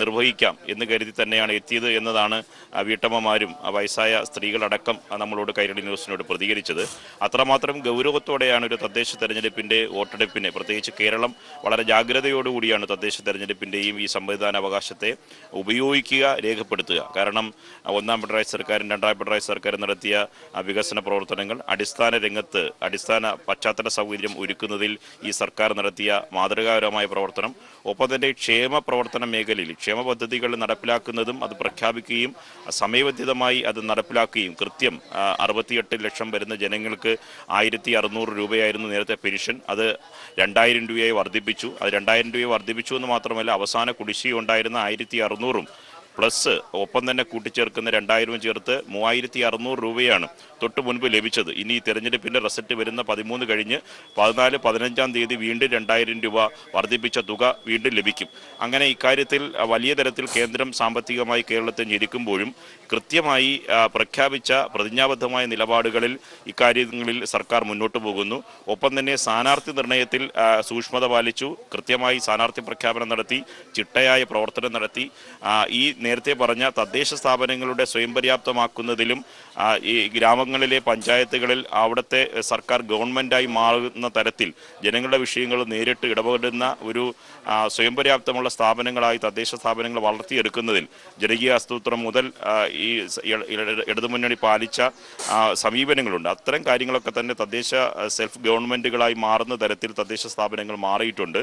നിർവഹിക്കാം എന്ന് കരുതി തന്നെയാണ് എത്തിയത് എന്നതാണ് വീട്ടമ്മമാരും വയസ്സായ സ്ത്രീകളടക്കം നമ്മളോട് കൈരളി ന്യൂസിനോട് പ്രതികരിച്ചത്. അത്രമാത്രം ഗൗരവത്തോടെയാണ് ഒരു തദ്ദേശ തെരഞ്ഞെടുപ്പിന്റെ വോട്ടെടുപ്പിനെ പ്രത്യേകിച്ച് കേരളം വളരെ ജാഗ്രതയോടുകൂടിയാണ് തദ്ദേശ തെരഞ്ഞെടുപ്പിന്റെയും ഈ സമ്മതിദാന അവകാശത്തെ ഉപയോഗിക്കുക രേഖപ്പെടുത്തുക. കാരണം ഒന്നാം പിണറായി സർക്കാരും രണ്ടാം പിണറായി സർക്കാരും നടത്തിയ വികസന പ്രവർത്തനങ്ങൾ അടിസ്ഥാന രംഗത്ത് അടിസ്ഥാന പശ്ചാത്തല സൗകര്യം ഒരുക്കുന്നതിൽ ഈ സർക്കാർ നടത്തിയ മാതൃകാപരമായ പ്രവർത്തനം. ഒപ്പം തന്നെ ക്ഷേമ പ്രവർത്തന മേഖലയിൽ ക്ഷേമ പദ്ധതികൾ നടപ്പിലാക്കുന്നതും അത് പ്രഖ്യാപിക്കുകയും സമയബന്ധിതമായി അത് നടപ്പിലാക്കുകയും കൃത്യം അറുപത്തിയെട്ട് ലക്ഷം വരുന്ന ജനങ്ങൾക്ക് ആയിരത്തി അറുന്നൂറ് രൂപയായിരുന്നു നേരത്തെ പെൻഷൻ. അത് രണ്ടായിരം രൂപയായി വർദ്ധിപ്പിച്ചു. അത് രണ്ടായിരം രൂപയെ വർദ്ധിപ്പിച്ചു എന്ന് മാത്രമല്ല അവസാന കുടിശ്ശിക ഉണ്ടായിരുന്ന ആയിരത്തി അറുന്നൂറും പ്ലസ് ഒപ്പം തന്നെ കൂട്ടിച്ചേർക്കുന്ന രണ്ടായിരവും ചേർത്ത് മൂവായിരത്തി അറുന്നൂറ് രൂപയാണ് തൊട്ട് മുൻപ് ലഭിച്ചത്. ഇനി ഈ തെരഞ്ഞെടുപ്പിന്റെ റിസൾട്ട് വരുന്ന പതിമൂന്ന് കഴിഞ്ഞ് പതിനാല് പതിനഞ്ചാം തീയതി വീണ്ടും രണ്ടായിരം രൂപ വർദ്ധിപ്പിച്ച തുക വീണ്ടും ലഭിക്കും. അങ്ങനെ ഇക്കാര്യത്തിൽ വലിയ തരത്തിൽ കേന്ദ്രം സാമ്പത്തികമായി കേരളത്തെ ഞെരുക്കുമ്പോഴും കൃത്യമായി പ്രഖ്യാപിച്ച പ്രതിജ്ഞാബദ്ധമായ നിലപാടുകളിൽ ഇക്കാര്യങ്ങളിൽ സർക്കാർ മുന്നോട്ട് പോകുന്നു. ഒപ്പം തന്നെ സ്ഥാനാർത്ഥി നിർണയത്തിൽ സൂക്ഷ്മത പാലിച്ചു കൃത്യമായി സ്ഥാനാർത്ഥി പ്രഖ്യാപനം നടത്തി ചിട്ടയായ പ്രവർത്തനം നടത്തി. ഈ നേരത്തെ പറഞ്ഞ തദ്ദേശ സ്ഥാപനങ്ങളുടെ സ്വയം പര്യാപ്തമാക്കുന്നതിലും ഈ ഗ്രാമങ്ങളിലെ പഞ്ചായത്തുകളിൽ അവിടുത്തെ സർക്കാർ ഗവൺമെന്റായി മാറുന്ന തരത്തിൽ ജനങ്ങളുടെ വിഷയങ്ങൾ നേരിട്ട് ഇടപെടുന്ന ഒരു സ്വയം പര്യാപ്തമുള്ള സ്ഥാപനങ്ങളായി തദ്ദേശ സ്ഥാപനങ്ങൾ വളർത്തിയെടുക്കുന്നതിൽ ജനകീയ ആസൂത്രണം മുതൽ ഈ ഇടതുമുന്നണി പാലിച്ച സമീപനങ്ങളുണ്ട്. അത്തരം കാര്യങ്ങളൊക്കെ തന്നെ തദ്ദേശ സെൽഫ് ഗവൺമെന്റുകളായി മാറുന്ന തരത്തിൽ തദ്ദേശ സ്ഥാപനങ്ങൾ മാറിയിട്ടുണ്ട്.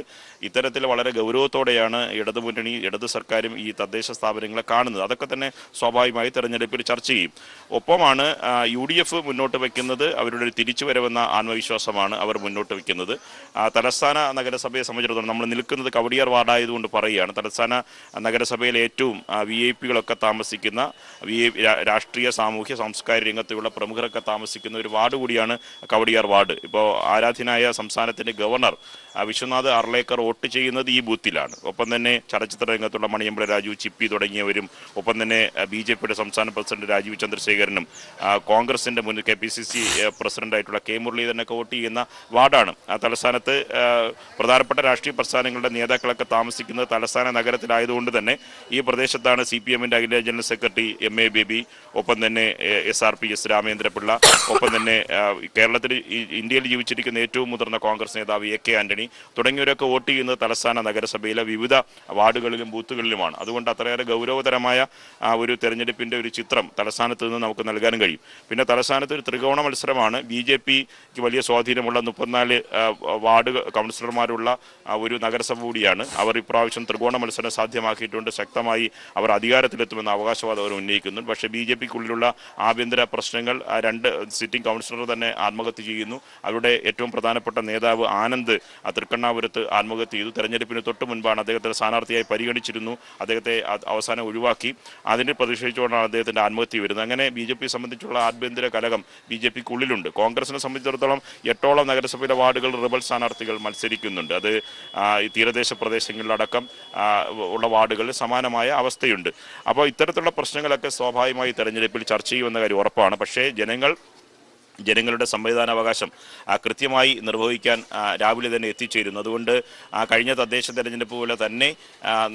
ഇത്തരത്തിൽ വളരെ ഗൗരവത്തോടെയാണ് ഇടതുമുന്നണി ഇടത് സർക്കാരും ഈ തദ്ദേശ സ്ഥാപനങ്ങളെ കാണുന്നത്. അതൊക്കെ തന്നെ സ്വാഭാവികമായി തെരഞ്ഞെടുപ്പിൽ ചർച്ച ചെയ്യും. ഒപ്പമാണ് യു ഡി എഫ് മുന്നോട്ട് വയ്ക്കുന്നത് അവരുടെ ഒരു തിരിച്ചുവരവെന്ന ആത്മവിശ്വാസമാണ് അവർ മുന്നോട്ട് വയ്ക്കുന്നത് തലസ്ഥാന നഗരസഭയെ സംബന്ധിച്ചിടത്തോളം നമ്മൾ നിൽക്കുന്നത് കവടിയാർ വാർഡായതുകൊണ്ട് പറയുകയാണ്. തലസ്ഥാന നഗരസഭയിലെ ഏറ്റവും വി ഐ പികളൊക്കെ താമസിക്കുന്ന ഐ രാഷ്ട്രീയ സാമൂഹ്യ സാംസ്കാരിക രംഗത്തുള്ള പ്രമുഖരൊക്കെ താമസിക്കുന്ന ഒരു വാർഡ് കൂടിയാണ് കവടിയാർ വാർഡ്. ഇപ്പോൾ ആരാധ്യനായ സംസ്ഥാനത്തിന്റെ ഗവർണർ വിശ്വനാഥ് അർലേക്കർ വോട്ട് ചെയ്യുന്നത് ഈ ബൂത്തിലാണ്. ഒപ്പം തന്നെ ചലച്ചിത്ര രംഗത്തുള്ള മണിയമ്പല രാജു ചിപ്പി തുടങ്ങിയവരും ഒപ്പം തന്നെ ബി ജെ പിയുടെ സംസ്ഥാന പ്രസിഡന്റ് രാജീവ് ചന്ദ്രശേഖരനും കോൺഗ്രസിന്റെ മുൻ കെ പി സി സി പ്രസിഡന്റായിട്ടുള്ള കെ മുരളീധരനൊക്കെ വോട്ട് ചെയ്യുന്ന വാർഡാണ്. ആ തലസ്ഥാനത്ത് പ്രധാനപ്പെട്ട രാഷ്ട്രീയ പ്രസ്ഥാനങ്ങളുടെ നേതാക്കളൊക്കെ താമസിക്കുന്നത് തലസ്ഥാന നഗരത്തിലായതുകൊണ്ട് തന്നെ ഈ പ്രദേശത്താണ് സി പി എമ്മിന്റെ അഖില general secretary M A Baby ഒപ്പം തന്നെ S R P S Ramendrapillai ഒപ്പം തന്നെ കേരളത്തിൽ ഇന്ത്യയിൽ ജീവിച്ചിരിക്കുന്ന ഏറ്റവും മുതിർന്ന കോൺഗ്രസ് നേതാവ് എ കെ ആന്റണി തുടങ്ങിയവരൊക്കെ വോട്ട് ചെയ്യുന്നത് തലസ്ഥാന നഗരസഭയിലെ വിവിധ വാർഡുകളിലും ബൂത്തുകളിലുമാണ്. അതുകൊണ്ട് അത്രയേറെ ഗൗരവതരമായ ഒരു തെരഞ്ഞെടുപ്പിന്റെ ഒരു ചിത്രം തലസ്ഥാനത്ത് നിന്ന് നമുക്ക് നൽകാനും കഴിയും. പിന്നെ തലസ്ഥാനത്ത് ഒരു ത്രികോണ മത്സരമാണ്. ബി ജെ പിക്ക് വലിയ സ്വാധീനമുള്ള മുപ്പത്തിനാല് വാർഡ് കൗൺസിലർമാരുള്ള ഒരു നഗരസഭ കൂടിയാണ്. അവർ ഇപ്രാവശ്യം ത്രികോണ മത്സരം സാധ്യമാക്കിയിട്ടുണ്ട്. ശക്തമായി അവർ അധികാരത്തിലെത്തുമെന്ന അവകാശവാദം അവർ ഉന്നയിക്കുന്നു പക്ഷേ ബി ജെ പിക്കുള്ളിലുള്ള ആഭ്യന്തര പ്രശ്നങ്ങൾ രണ്ട് സിറ്റിംഗ് കൗൺസിലർ തന്നെ ആത്മഹത്യ ചെയ്യുന്നു. അവരുടെ ഏറ്റവും പ്രധാനപ്പെട്ട നേതാവ് ആനന്ദ് തൃക്കണ്ണാപുരത്ത് ആത്മഹത്യ ചെയ്തു. തെരഞ്ഞെടുപ്പിന് തൊട്ട് മുൻപാണ് അദ്ദേഹത്തെ സ്ഥാനാർത്ഥിയായി പരിഗണിച്ചിരുന്നു. അദ്ദേഹത്തെ അവസാനം ഒഴിവാക്കി. അതിനെ പ്രതിഷേധിച്ചുകൊണ്ടാണ് അദ്ദേഹത്തിന്റെ ആത്മഹത്യ വരുന്നത്. അങ്ങനെ ബി ജെ പി സംബന്ധിച്ചുള്ള ആഭ്യന്തര കലകം ബി ജെ പിക്കുള്ളിലുണ്ട്. കോൺഗ്രസിനെ സംബന്ധിച്ചിടത്തോളം എട്ടോളം നഗരസഭയിലെ വാർഡുകൾ റിബൽ സ്ഥാനാർത്ഥികൾ മത്സരിക്കുന്നുണ്ട്. അത് ഈ തീരദേശ പ്രദേശങ്ങളിലടക്കം ഉള്ള വാർഡുകളിൽ സമാനമായ അവസ്ഥയുണ്ട്. അപ്പോൾ ഇത്തരത്തിലുള്ള പ്രശ്നങ്ങളൊക്കെ സ്വാഭാവികമായി തെരഞ്ഞെടുപ്പിൽ ചർച്ച ചെയ്യുമെന്ന കാര്യം ഉറപ്പാണ്. പക്ഷേ ജനങ്ങൾ ജനങ്ങളുടെ സമ്മതിദാനാവകാശം കൃത്യമായി നിർവഹിക്കാൻ രാവിലെ തന്നെ എത്തിച്ചേരുന്നു. അതുകൊണ്ട് കഴിഞ്ഞ തദ്ദേശ തെരഞ്ഞെടുപ്പ് പോലെ തന്നെ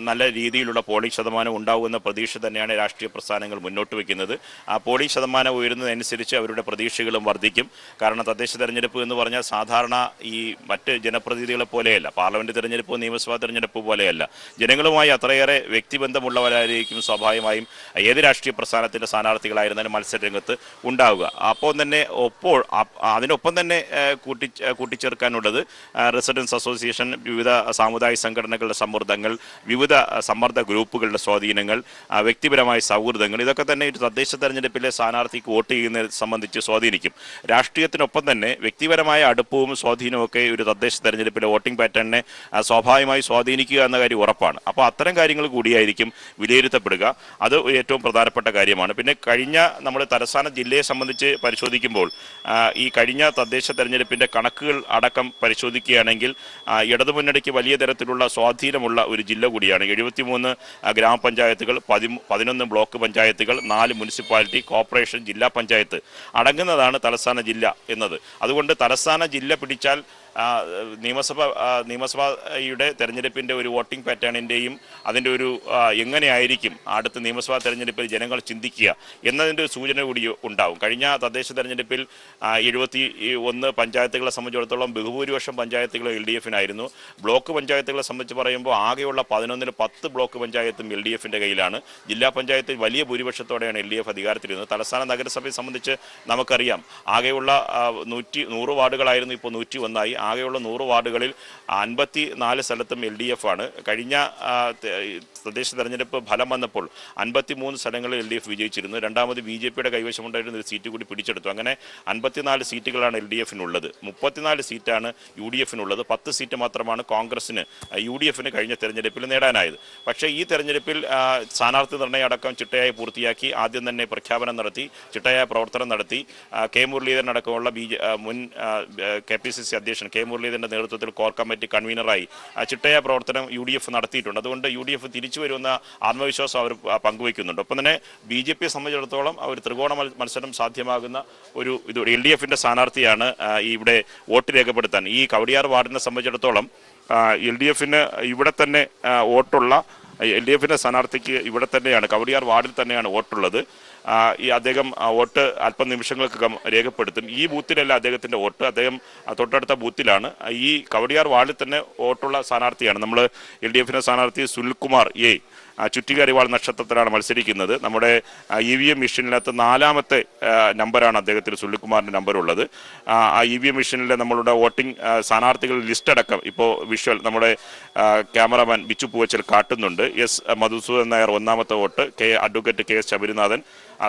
നല്ല രീതിയിലുള്ള പോളിംഗ് ശതമാനം ഉണ്ടാവുമെന്ന പ്രതീക്ഷ തന്നെയാണ് രാഷ്ട്രീയ പ്രസ്ഥാനങ്ങൾ മുന്നോട്ട് വയ്ക്കുന്നത് ആ പോളിംഗ് ശതമാനം ഉയരുന്നതനുസരിച്ച് അവരുടെ പ്രതീക്ഷകളും വർദ്ധിക്കും. കാരണം തദ്ദേശ തെരഞ്ഞെടുപ്പ് എന്ന് പറഞ്ഞാൽ സാധാരണ ഈ മറ്റ് ജനപ്രതിനിധികളെ പോലെയല്ല പാർലമെന്റ് തെരഞ്ഞെടുപ്പ് നിയമസഭാ തെരഞ്ഞെടുപ്പ് പോലെയല്ല. ജനങ്ങളുമായി അത്രയേറെ വ്യക്തിബന്ധമുള്ളവരായിരിക്കും സ്വാഭാവികമായും. ഏത് രാഷ്ട്രീയ പ്രസ്ഥാനത്തിന്റെ സ്ഥാനാർത്ഥികളായിരുന്നാലും മത്സരരംഗത്ത് ഉണ്ടാവുക. അപ്പോൾ തന്നെ ഒപ്പോൾ അ- അതിനൊപ്പം തന്നെ കൂട്ടി കൂട്ടിച്ചേർക്കാനുള്ളത് റെസിഡൻസ് അസോസിയേഷൻ വിവിധ സാമുദായിക സംഘടനകളുടെ സമ്മർദ്ദങ്ങൾ വിവിധ സമ്മർദ്ദ ഗ്രൂപ്പുകളുടെ സ്വാധീനങ്ങൾ വ്യക്തിപരമായ സൗഹൃദങ്ങൾ ഇതൊക്കെ തന്നെ ഒരു തദ്ദേശ തെരഞ്ഞെടുപ്പിലെ സ്ഥാനാർത്ഥിക്ക് വോട്ട് ചെയ്യുന്നതിനെ സംബന്ധിച്ച് സ്വാധീനിക്കും. രാഷ്ട്രീയത്തിനൊപ്പം തന്നെ വ്യക്തിപരമായ അടുപ്പവും സ്വാധീനവും ഒക്കെ ഒരു തദ്ദേശ തെരഞ്ഞെടുപ്പിലെ വോട്ടിംഗ് പാറ്റേണിനെ സ്വാഭാവികമായി സ്വാധീനിക്കുക എന്ന കാര്യം ഉറപ്പാണ്. അപ്പോൾ അത്തരം കാര്യങ്ങൾ കൂടിയായിരിക്കും വിലയിരുത്തപ്പെടുക. അത് ഏറ്റവും പ്രധാനപ്പെട്ട കാര്യമാണ്. പിന്നെ കഴിഞ്ഞ നമ്മുടെ തലസ്ഥാന ജില്ലയെ സംബന്ധിച്ച് പരിശോധിക്കുമ്പോൾ ഈ കഴിഞ്ഞ തദ്ദേശ തെരഞ്ഞെടുപ്പിന്റെ കണക്കുകൾ അടക്കം പരിശോധിക്കുകയാണെങ്കിൽ ഇടതുമുന്നണിക്ക് വലിയ തരത്തിലുള്ള സ്വാധീനമുള്ള ഒരു ജില്ല കൂടിയാണ്. എഴുപത്തിമൂന്ന് ഗ്രാമപഞ്ചായത്തുകൾ പതി പതിനൊന്ന് ബ്ലോക്ക് പഞ്ചായത്തുകൾ നാല് മുനിസിപ്പാലിറ്റി കോർപ്പറേഷൻ ജില്ലാ പഞ്ചായത്ത് അടങ്ങുന്നതാണ് തലസ്ഥാന ജില്ല എന്നത്. അതുകൊണ്ട് തലസ്ഥാന ജില്ല പിടിച്ചാൽ നിയമസഭ നിയമസഭയുടെ തെരഞ്ഞെടുപ്പിന്റെ ഒരു വോട്ടിംഗ് പാറ്റേണിന്റെയും അതിന്റെ ഒരു എങ്ങനെയായിരിക്കും അടുത്ത നിയമസഭാ തെരഞ്ഞെടുപ്പിൽ ജനങ്ങൾ ചിന്തിക്കുക എന്നതിന്റെ ഒരു സൂചന കൂടി ഉണ്ടാവും. കഴിഞ്ഞ തദ്ദേശ തെരഞ്ഞെടുപ്പിൽ എഴുപത്തി ഒന്ന് പഞ്ചായത്തുകളെ സംബന്ധിച്ചിടത്തോളം ബഹുഭൂരിപക്ഷം പഞ്ചായത്തുകൾ എൽ ഡി എഫിനായിരുന്നു. ബ്ലോക്ക് പഞ്ചായത്തുകളെ സംബന്ധിച്ച് പറയുമ്പോൾ ആകെയുള്ള പതിനൊന്നിന് പത്ത് ബ്ലോക്ക് പഞ്ചായത്തും എൽ ഡി എഫിന്റെ കയ്യിലാണ്. ജില്ലാ പഞ്ചായത്തിൽ വലിയ ഭൂരിപക്ഷത്തോടെയാണ് എൽ ഡി എഫ് അധികാരത്തിലിരുന്നത്. തലസ്ഥാന നഗരസഭയെ സംബന്ധിച്ച് നമുക്കറിയാം ആകെയുള്ള നൂറ്റി നൂറ് വാർഡുകളായിരുന്നു ഇപ്പോൾ നൂറ്റി ഒന്നായി ആകെയുള്ള നൂറ് വാർഡുകളിൽ അൻപത്തി നാല് സ്ഥലത്തും എൽ ഡി എഫ് ആണ്. കഴിഞ്ഞ തദ്ദേശ തെരഞ്ഞെടുപ്പ് ഫലം വന്നപ്പോൾ അൻപത്തി മൂന്ന് സ്ഥലങ്ങളിൽ എൽ ഡി എഫ് വിജയിച്ചിരുന്നു. രണ്ടാമത് ബി ജെ പിയുടെ കൈവശമുണ്ടായിരുന്ന ഒരു സീറ്റ് കൂടി പിടിച്ചെടുത്തു. അങ്ങനെ അൻപത്തിനാല് സീറ്റുകളാണ് എൽ ഡി എഫിനുള്ളത്. മുപ്പത്തിനാല് സീറ്റാണ് യു ഡി എഫിനുള്ളത്. പത്ത് സീറ്റ് മാത്രമാണ് കോൺഗ്രസിന് യു ഡി എഫിന് കഴിഞ്ഞ തെരഞ്ഞെടുപ്പിൽ നേടാനായത്. പക്ഷേ ഈ തെരഞ്ഞെടുപ്പിൽ സ്ഥാനാർത്ഥി നിർണയം അടക്കം ചിട്ടയായി പൂർത്തിയാക്കി ആദ്യം തന്നെ പ്രഖ്യാപനം നടത്തി ചിട്ടയായ പ്രവർത്തനം നടത്തി കെ മുരളീധരൻ അടക്കമുള്ള ബി മുൻ കെ പി സി സി അധ്യക്ഷൻ കെ മുരളീധരന്റെ നേതൃത്വത്തിൽ കോർ കമ്മിറ്റി കൺവീനറായി. ചിട്ടയ പ്രവർത്തനം യു ഡി എഫ് നടത്തിയിട്ടുണ്ട്. അതുകൊണ്ട് യു ഡി എഫ് തിരിച്ചു വരുമെന്ന ആത്മവിശ്വാസം അവർ പങ്കുവയ്ക്കുന്നുണ്ട്. ഒപ്പം തന്നെ ബി ജെ പിയെ സംബന്ധിച്ചിടത്തോളം അവർ ത്രികോണ മത്സരം സാധ്യമാകുന്ന ഒരു ഇത് എൽ ഡി എഫിന്റെ സ്ഥാനാർത്ഥിയാണ് ഇവിടെ വോട്ട് രേഖപ്പെടുത്താൻ. ഈ കവടിയാർ വാർഡിനെ സംബന്ധിച്ചിടത്തോളം എൽ ഡി എഫിന് ഇവിടെ തന്നെ വോട്ടുള്ള എൽ ഡി എഫിന്റെ സ്ഥാനാർത്ഥിക്ക് ഇവിടെ തന്നെയാണ് കവടിയാർ വാർഡിൽ തന്നെയാണ് വോട്ടുള്ളത്. ഈ അദ്ദേഹം വോട്ട് അല്പം നിമിഷങ്ങൾക്ക് രേഖപ്പെടുത്തും. ഈ ബൂത്തിലല്ല അദ്ദേഹത്തിന്റെ വോട്ട്. അദ്ദേഹം തൊട്ടടുത്ത ബൂത്തിലാണ്. ഈ കവടിയാർ വാർഡിൽ തന്നെ വോട്ടുള്ള സ്ഥാനാർത്ഥിയാണ്. നമ്മൾ എൽ ഡി എഫിന്റെ സ്ഥാനാർത്ഥി സുനിൽകുമാർ എ. ചുറ്റികാരി വാൾ നക്ഷത്രത്തിലാണ് മത്സരിക്കുന്നത്. നമ്മുടെ ഇ വി എം മെഷീനിനകത്ത് നാലാമത്തെ നമ്പറാണ് അദ്ദേഹത്തിന് സുനിൽകുമാറിന്റെ നമ്പറുള്ളത്. ആ ഇ വി എം മെഷീനിലെ നമ്മളുടെ വോട്ടിംഗ് സ്ഥാനാർത്ഥികളുടെ ലിസ്റ്റ് അടക്കം ഇപ്പോൾ വിഷ്വൽ നമ്മുടെ ക്യാമറമാൻ ബിച്ചു പൂവച്ചൽ കാട്ടുന്നുണ്ട്. എസ് മധുസൂദൻ നായർ ഒന്നാമത്തെ vote. K advocate K S Sabarinathan.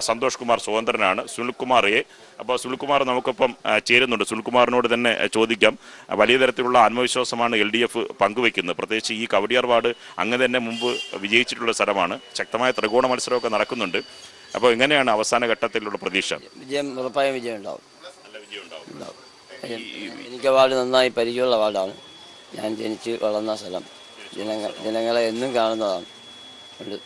Santhosh Kumar സ്വതന്ത്രനാണ് Sunilkumar A അപ്പോൾ സുനിൽകുമാർ നമുക്കൊപ്പം ചേരുന്നുണ്ട്. സുനിൽകുമാറിനോട് തന്നെ ചോദിക്കാം. വലിയ തരത്തിലുള്ള ആത്മവിശ്വാസമാണ് എൽ ഡി എഫ് പങ്കുവെക്കുന്നത്. പ്രത്യേകിച്ച് ഈ കവടിയാർ വാർഡ് അങ്ങ് തന്നെ മുമ്പ് വിജയിച്ചിട്ടുള്ള സ്ഥലമാണ്. ശക്തമായ ത്രികോണ മത്സരമൊക്കെ നടക്കുന്നുണ്ട്. അപ്പോൾ എങ്ങനെയാണ് അവസാന ഘട്ടത്തിലുള്ള പ്രതീക്ഷ? വിജയം ഉറപ്പായും വിജയം ഉണ്ടാവും. എനിക്ക് വാർഡ് നന്നായി പരിചയമുള്ള വാർഡാണ്. ഞാൻ ജനിച്ച് വളർന്ന സ്ഥലം. ജനങ്ങൾ ജനങ്ങളെ എന്നും കാണുന്നതാണ്.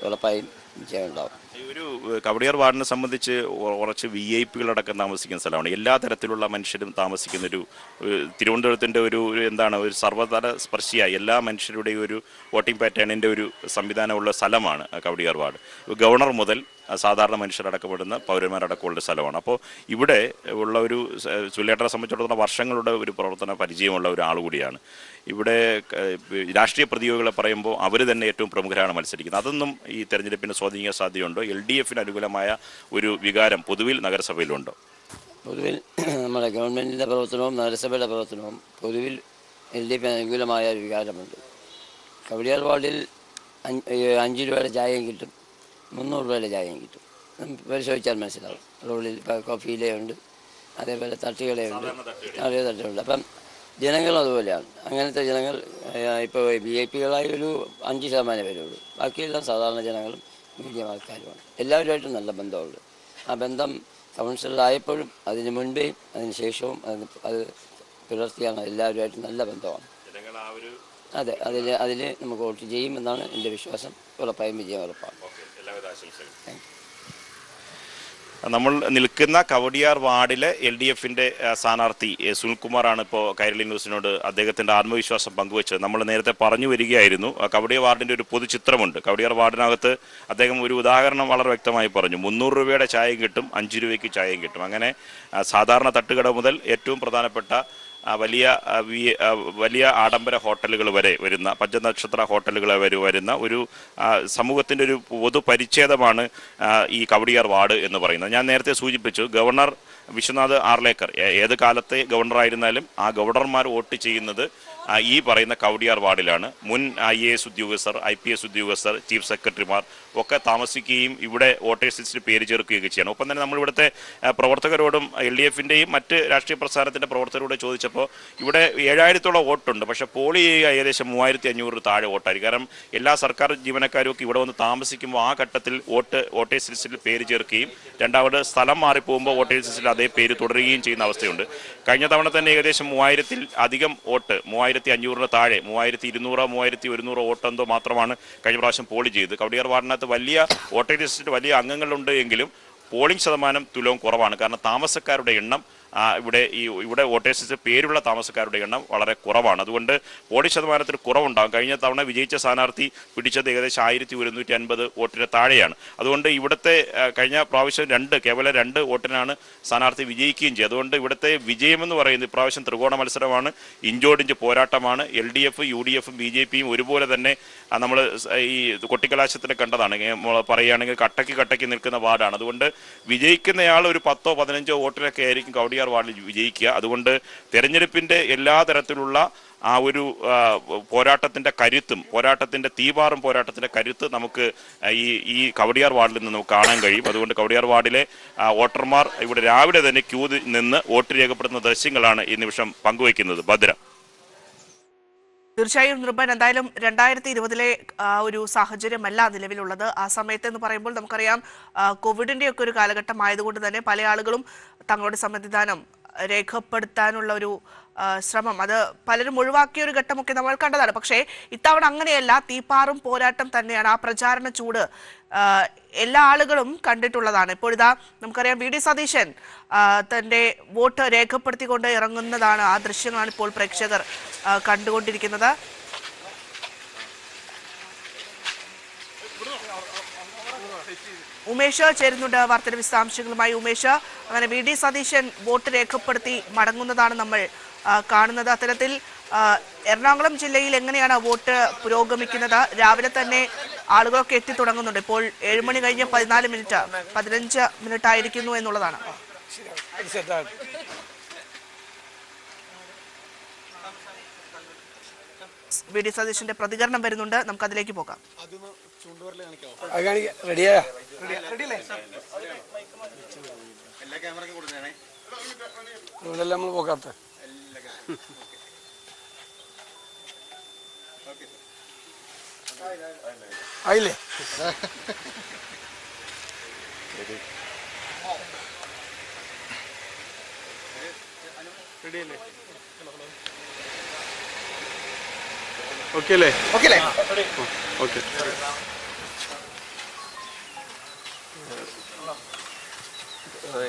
ഉറപ്പായും വിജയം ഉണ്ടാവും. ഒരു കവടിയാർ വാർഡിനെ സംബന്ധിച്ച് കുറച്ച് വി ഐ പികളടക്കം താമസിക്കുന്ന സ്ഥലമാണ്. എല്ലാ തരത്തിലുള്ള മനുഷ്യരും താമസിക്കുന്ന ഒരു തിരുവനന്തപുരത്തിന്റെ ഒരു എന്താണ് ഒരു സർവതല സ്പർശിയായ. എല്ലാ മനുഷ്യരുടെയും ഒരു വോട്ടിംഗ് പാറ്റേണിന്റെ ഒരു സംവിധാനമുള്ള സ്ഥലമാണ് കവടിയാർ വാർഡ്. ഗവർണർ മുതൽ സാധാരണ മനുഷ്യരടക്കപ്പെടുന്ന പൗരന്മാരടക്കമുള്ള സ്ഥലമാണ്. അപ്പോൾ ഇവിടെ ഉള്ള ഒരു ചുല്ലേട്ടനെ സംബന്ധിച്ചിടത്തോളം വർഷങ്ങളുടെ ഒരു പ്രവർത്തന പരിചയമുള്ള ഒരാൾ കൂടിയാണ്. ഇവിടെ രാഷ്ട്രീയ പ്രതിയോഗികളെ പറയുമ്പോൾ അവർ തന്നെ ഏറ്റവും പ്രമുഖരാണ് മത്സരിക്കുന്നത്. അതൊന്നും ഈ തെരഞ്ഞെടുപ്പിന് സ്വാധീനിക്കാൻ സാധ്യതയുണ്ടോ? എൽ ഡി എഫിന് അനുകൂലമായ ഒരു വികാരം പൊതുവിൽ നഗരസഭയിലുണ്ടോ? പൊതുവിൽ നമ്മുടെ ഗവൺമെന്റിന്റെ പ്രവർത്തനവും നഗരസഭയുടെ പ്രവർത്തനവും പൊതുവിൽ എൽ ഡി എഫിന് അനുകൂലമായ ഒരു വികാരമുണ്ട്. കവടിയാർ വാർഡിൽ അഞ്ച് രൂപയുടെ ചായയും കിട്ടും. മുന്നൂറ് രൂപയിലെ ചായയും കിട്ടും. പരിശോധിച്ചാൽ മനസ്സിലാവും. റോഡിൽ ഇപ്പോൾ കോഫിയിലുണ്ട് അതേപോലെ തട്ടുകടയുണ്ട് അതേ തട്ടുകളുണ്ട് അപ്പം ജനങ്ങളും അതുപോലെയാണ്. അങ്ങനത്തെ ജനങ്ങൾ ഇപ്പോൾ ബി ഐ പികളായി ഒരു അഞ്ച് ശതമാനം വരുള്ളൂ ബാക്കിയെല്ലാം സാധാരണ ജനങ്ങളും മീഡിയം ആൾക്കാരുമാണ്. എല്ലാവരുമായിട്ടും നല്ല ബന്ധമുണ്ട്. ആ ബന്ധം കൗൺസിലറായപ്പോഴും അതിന് മുൻപേയും അതിന് ശേഷവും അതിന് അത് പുലർത്തിയാണ് എല്ലാവരുമായിട്ടും നല്ല ബന്ധമാണ്. ജനങ്ങൾ അതെ അതിൽ അതിൽ നമുക്ക് വോട്ട് ചെയ്യുമെന്നാണ് എന്റെ വിശ്വാസം. ഉറപ്പായും വിജയം ഉറപ്പാണ്. എല്ലാവിധ ആശംസകളും. താങ്ക് യു നമ്മൾ നിൽക്കുന്ന കവടിയാർ വാർഡിലെ എൽ ഡി എഫിന്റെ സ്ഥാനാർത്ഥി സുനിൽകുമാറാണ് ഇപ്പോൾ കൈരളി ന്യൂസിനോട് അദ്ദേഹത്തിന്റെ ആത്മവിശ്വാസം പങ്കുവച്ചത്. നമ്മൾ നേരത്തെ പറഞ്ഞു വരികയായിരുന്നു. കവടിയാർ വാർഡിന്റെ ഒരു പൊതുചിത്രമുണ്ട്. കവടിയാർ വാർഡിനകത്ത് അദ്ദേഹം ഒരു ഉദാഹരണം വളരെ വ്യക്തമായി പറഞ്ഞു. മുന്നൂറ് രൂപയുടെ ചായയും കിട്ടും അഞ്ച് രൂപയ്ക്ക് ചായയും കിട്ടും. അങ്ങനെ സാധാരണ തട്ടുകട മുതൽ ഏറ്റവും പ്രധാനപ്പെട്ട വലിയ വലിയ ആഡംബര ഹോട്ടലുകൾ വരെ വരുന്ന പഞ്ചനക്ഷത്ര ഹോട്ടലുകൾ വരെ വരുന്ന ഒരു സമൂഹത്തിന്റെ ഒരു പൊതു പരിച്ഛേദമാണ് ഈ കവടിയാർ വാർഡ് എന്ന് പറയുന്നത്. ഞാൻ നേരത്തെ സൂചിപ്പിച്ചു ഗവർണർ വിശ്വനാഥ് ആർലേക്കർ ഏത് കാലത്തെ ഗവർണറായിരുന്നാലും ആ ഗവർണർമാർ വോട്ട് ചെയ്യുന്നത് ഈ പറയുന്ന കവടിയാർ വാർഡിലാണ്. മുൻ ഐ എ എസ് ഉദ്യോഗസ്ഥർ ഐ പി എസ് ഉദ്യോഗസ്ഥർ ചീഫ് സെക്രട്ടറിമാർ ഒക്കെ താമസിക്കുകയും ഇവിടെ വോട്ടേഴ്സ് ലിസ്റ്റിൽ പേര് ചേർക്കുകയൊക്കെ ചെയ്യണം. ഒപ്പം തന്നെ നമ്മളിവിടുത്തെ പ്രവർത്തകരോടും എൽ ഡി എഫിന്റെയും മറ്റ് രാഷ്ട്രീയ പ്രസ്ഥാനത്തിന്റെ പ്രവർത്തകരോട് ചോദിച്ചപ്പോൾ ഇവിടെ ഏഴായിരത്തോളം വോട്ടുണ്ട്. പക്ഷേ പോളി ചെയ്യുക ഏകദേശം മൂവായിരത്തി അഞ്ഞൂറ് താഴെ വോട്ടായിരിക്കും. കാരണം എല്ലാ സർക്കാർ ജീവനക്കാരും ഒക്കെ ഇവിടെ വന്ന് താമസിക്കുമ്പോൾ ആ ഘട്ടത്തിൽ വോട്ട് വോട്ടേഴ്സ് ലിസ്റ്റിൽ പേര് ചേർക്കുകയും രണ്ടാമത് സ്ഥലം മാറിപ്പോകുമ്പോൾ വോട്ടേഴ്സ് ലിസ്റ്റിൽ അതേ പേര് തുടരുകയും ചെയ്യുന്ന അവസ്ഥയുണ്ട്. കഴിഞ്ഞ തവണ തന്നെ ഏകദേശം മൂവായിരത്തിൽ അധികം വോട്ട് മൂവായിരത്തി അഞ്ഞൂറിന് താഴെ മൂവായിരത്തി ഇരുന്നൂറോ മൂവായിരത്തി ഒരുന്നൂറോ വോട്ടെന്തോ മാത്രമാണ് കഴിഞ്ഞ പ്രാവശ്യം പോളി ചെയ്ത്. കവടിയാർ വാർഡിനകത്ത് വലിയ വോട്ടേഴ്സ് വലിയ അംഗങ്ങളുണ്ട് എങ്കിലും പോളിംഗ് ശതമാനം തുലവും കുറവാണ്. കാരണം താമസക്കാരുടെ എണ്ണം ഇവിടെ ഈ ഇവിടെ വോട്ടേഴ്സിൽ പേരുള്ള താമസക്കാരുടെ എണ്ണം വളരെ കുറവാണ്. അതുകൊണ്ട് വോട്ട് ശതമാനത്തിൽ കുറവുണ്ടാകും. കഴിഞ്ഞ തവണ വിജയിച്ച സ്ഥാനാർത്ഥി പിടിച്ചത് ഏകദേശം ആയിരത്തി ഒരുന്നൂറ്റി അൻപത് വോട്ടിന് താഴെയാണ്. അതുകൊണ്ട് ഇവിടുത്തെ കഴിഞ്ഞ പ്രാവശ്യം രണ്ട് കേവലം രണ്ട് വോട്ടിനാണ് സ്ഥാനാർത്ഥി വിജയിക്കുകയും ചെയ്യും അതുകൊണ്ട് ഇവിടുത്തെ വിജയമെന്ന് പറയുന്നത് ഇപ്രാവശ്യം ത്രികോണ മത്സരമാണ്. ഇഞ്ചോടിഞ്ച് പോരാട്ടമാണ്. L D F U D എഫും ബി ജെ പിയും ഒരുപോലെ തന്നെ നമ്മൾ ഈ കൊട്ടിക്കലാശത്തിൽ കണ്ടതാണ്. പറയുകയാണെങ്കിൽ കട്ടയ്ക്ക് കട്ടയ്ക്ക് നിൽക്കുന്ന വാർഡാണ്. അതുകൊണ്ട് വിജയിക്കുന്നയാൾ ഒരു പത്തോ പതിനഞ്ചോ വോട്ടിലൊക്കെ ആയിരിക്കും കവടിയാർ വാർഡിൽ വിജയിക്കുക. അതുകൊണ്ട് തെരഞ്ഞെടുപ്പിന്റെ എല്ലാ തരത്തിലുള്ള ആ ഒരു പോരാട്ടത്തിന്റെ കരുത്തും പോരാട്ടത്തിന്റെ തീപാറും പോരാട്ടത്തിന്റെ കരുത്ത് നമുക്ക് ഈ ഈ കവടിയാർ വാർഡിൽ നിന്ന് നമുക്ക് കാണാൻ കഴിയും. അതുകൊണ്ട് കവടിയാർ വാർഡിലെ വോട്ടർമാർ ഇവിടെ രാവിലെ തന്നെ ക്യൂ നിന്ന് വോട്ട് രേഖപ്പെടുത്തുന്ന ദൃശ്യങ്ങളാണ് ഈ നിമിഷം പങ്കുവയ്ക്കുന്നത്. ഭദ്ര. തീർച്ചയായും നിർബൻ എന്തായാലും രണ്ടായിരത്തി ഇരുപതിലെ ആ, ഒരു സാഹചര്യമല്ല നിലവിലുള്ളത്. ആ സമയത്ത് എന്ന് പറയുമ്പോൾ നമുക്കറിയാം കോവിഡിന്റെ ഒക്കെ ഒരു കാലഘട്ടം ആയതുകൊണ്ട് തന്നെ പല ആളുകളും തങ്ങളുടെ സമ്മതിദാനം രേഖപ്പെടുത്താനുള്ള ഒരു ശ്രമം. അത് പലരും ഒഴിവാക്കിയ ഒരു ഘട്ടമൊക്കെ നമ്മൾ കണ്ടതാണ്. പക്ഷേ ഇത്തവണ അങ്ങനെയല്ല. തീപ്പാറും പോരാട്ടം തന്നെയാണ്. ആ പ്രചാരണ ചൂട് എല്ലാ ആളുകളും കണ്ടിട്ടുള്ളതാണ്. ഇപ്പോഴിതാ നമുക്കറിയാം വി ഡി സതീശൻ തന്റെ വോട്ട് രേഖപ്പെടുത്തിക്കൊണ്ട് ഇറങ്ങുന്നതാണ് ആ ദൃശ്യങ്ങളാണ് ഇപ്പോൾ പ്രേക്ഷകർ കണ്ടുകൊണ്ടിരിക്കുന്നത്. ഉമേഷ് ചേരുന്നുണ്ട് വാർത്തയുടെ വിശദാംശങ്ങളുമായി. ഉമേഷ് അങ്ങനെ വി ഡി സതീശൻ വോട്ട് രേഖപ്പെടുത്തി മടങ്ങുന്നതാണ് നമ്മൾ കാണുന്നത്. അത്തരത്തിൽ എറണാകുളം ജില്ലയിൽ എങ്ങനെയാണ് വോട്ട് പുരോഗമിക്കുന്നത്? രാവിലെ തന്നെ ആളുകളൊക്കെ എത്തി തുടങ്ങുന്നുണ്ട്. ഇപ്പോൾ ഏഴുമണി കഴിഞ്ഞ് പതിനാല് മിനിറ്റ് പതിനഞ്ച് മിനിറ്റ് ആയിരിക്കുന്നു എന്നുള്ളതാണ്. വി. ഡി. സതീഷിന്റെ പ്രതികരണം വരുന്നുണ്ട്. നമുക്ക് അതിലേക്ക് പോകാം റെഡിയാ? നമ്മൾ പോകാത്ത. ആയില്ലേ? ഓക്കെ അല്ലേ ഓക്കെ അല്ലേ ഓക്കെ.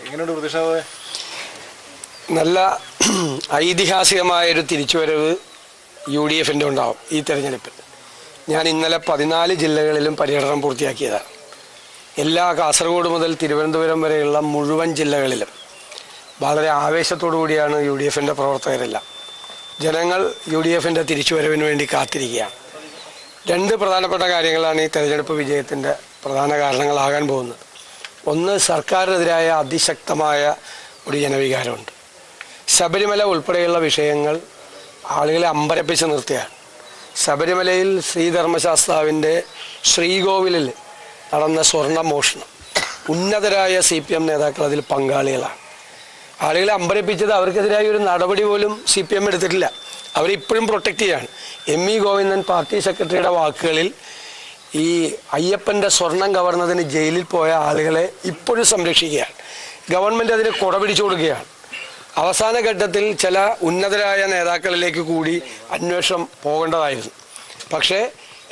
എങ്ങനെയുണ്ട് പ്രതീക്ഷ? നല്ല ഐതിഹാസികമായൊരു തിരിച്ചുവരവ് യു ഡി എഫിന്റെ ഉണ്ടാവും ഈ തെരഞ്ഞെടുപ്പിൽ. ഞാൻ ഇന്നലെ പതിനാല് ജില്ലകളിലും പര്യടനം പൂർത്തിയാക്കിയതാണ്. എല്ലാ കാസർഗോഡ് മുതൽ തിരുവനന്തപുരം വരെയുള്ള മുഴുവൻ ജില്ലകളിലും. വളരെ ആവേശത്തോടു കൂടിയാണ് യു ഡി എഫിന്റെ പ്രവർത്തകരെല്ലാം. ജനങ്ങൾ യു ഡി എഫിന്റെ തിരിച്ചുവരവിന് വേണ്ടി കാത്തിരിക്കുകയാണ്. രണ്ട് പ്രധാനപ്പെട്ട കാര്യങ്ങളാണ് ഈ തെരഞ്ഞെടുപ്പ് വിജയത്തിന്റെ പ്രധാന കാരണങ്ങളാകാൻ പോകുന്നത്. ഒന്ന് സർക്കാരിനെതിരായ അതിശക്തമായ ഒരു ജനവികാരമുണ്ട്. ശബരിമല ഉൾപ്പെടെയുള്ള വിഷയങ്ങൾ ആളുകളെ അമ്പരപ്പിച്ച് നിർത്തിയാണ് ശബരിമലയിൽ ശ്രീധർമ്മശാസ്താവിന്റെ ശ്രീകോവിലിൽ നടന്ന സ്വർണ മോഷണം. ഉന്നതരായ സി പി എം നേതാക്കൾ അതിൽ പങ്കാളികളാണ്. ആളുകളെ അമ്പരപ്പിച്ചത് അവർക്കെതിരായ ഒരു നടപടി പോലും സി പി എം എടുത്തിട്ടില്ല. അവരിപ്പോഴും പ്രൊട്ടക്റ്റ് ചെയ്യാണ്. എം ഇ ഗോവിന്ദൻ പാർട്ടി സെക്രട്ടറിയുടെ വാക്കുകളിൽ ഈ അയ്യപ്പന്റെ സ്വർണം കവർന്നതിന് ജയിലിൽ പോയ ആളുകളെ ഇപ്പോഴും സംരക്ഷിക്കുകയാണ്. ഗവൺമെന്റ് അതിന് കുട പിടിച്ചു കൊടുക്കുകയാണ് അവസാന ഘട്ടത്തിൽ ചില ഉന്നതരായ നേതാക്കളിലേക്ക് കൂടി അന്വേഷണം പോകേണ്ടതായിരുന്നു. പക്ഷേ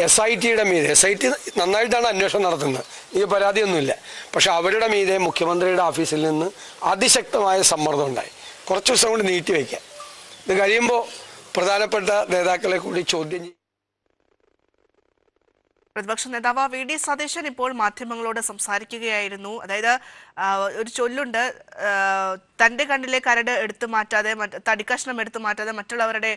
എസ് ഐ ടിയുടെ മീതെ എസ് ഐ ടി നന്നായിട്ടാണ് അന്വേഷണം നടത്തുന്നത്. എനിക്ക് പരാതിയൊന്നുമില്ല. പക്ഷെ അവരുടെ മീതെ മുഖ്യമന്ത്രിയുടെ ഓഫീസിൽ നിന്ന് അതിശക്തമായ സമ്മർദ്ദം ഉണ്ടായി. കുറച്ച് ദിവസം കൊണ്ട് നീട്ടിവെക്കാം ഇത് കഴിയുമ്പോൾ പ്രധാനപ്പെട്ട നേതാക്കളെ കൂടി ചോദ്യം ചെയ്യും പ്രതിപക്ഷ നേതാവ് വി ഡി സതീശൻ ഇപ്പോൾ മാധ്യമങ്ങളോട് സംസാരിക്കുകയായിരുന്നു. അതായത് ഒരു ചൊല്ലുണ്ട് തന്റെ കണ്ണിലെ കരട് എടുത്തു മാറ്റാതെ മറ്റ് തടിക്കഷ്ണം എടുത്തു മാറ്റാതെ മറ്റുള്ളവരുടെ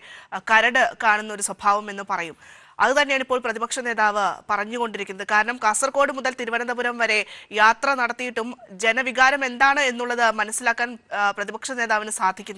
കരട് കാണുന്ന ഒരു സ്വഭാവം എന്ന് പറയും. അത് തന്നെയാണ് ഇപ്പോൾ പ്രതിപക്ഷ നേതാവ് പറഞ്ഞുകൊണ്ടിരിക്കുന്നത്. കാരണം കാസർഗോഡ് മുതൽ തിരുവനന്തപുരം വരെ യാത്ര നടത്തിയിട്ടും ജനവികാരം എന്താണ് എന്നുള്ളത് മനസ്സിലാക്കാൻ പ്രതിപക്ഷ നേതാവിന് സാധിക്കുന്നില്ല.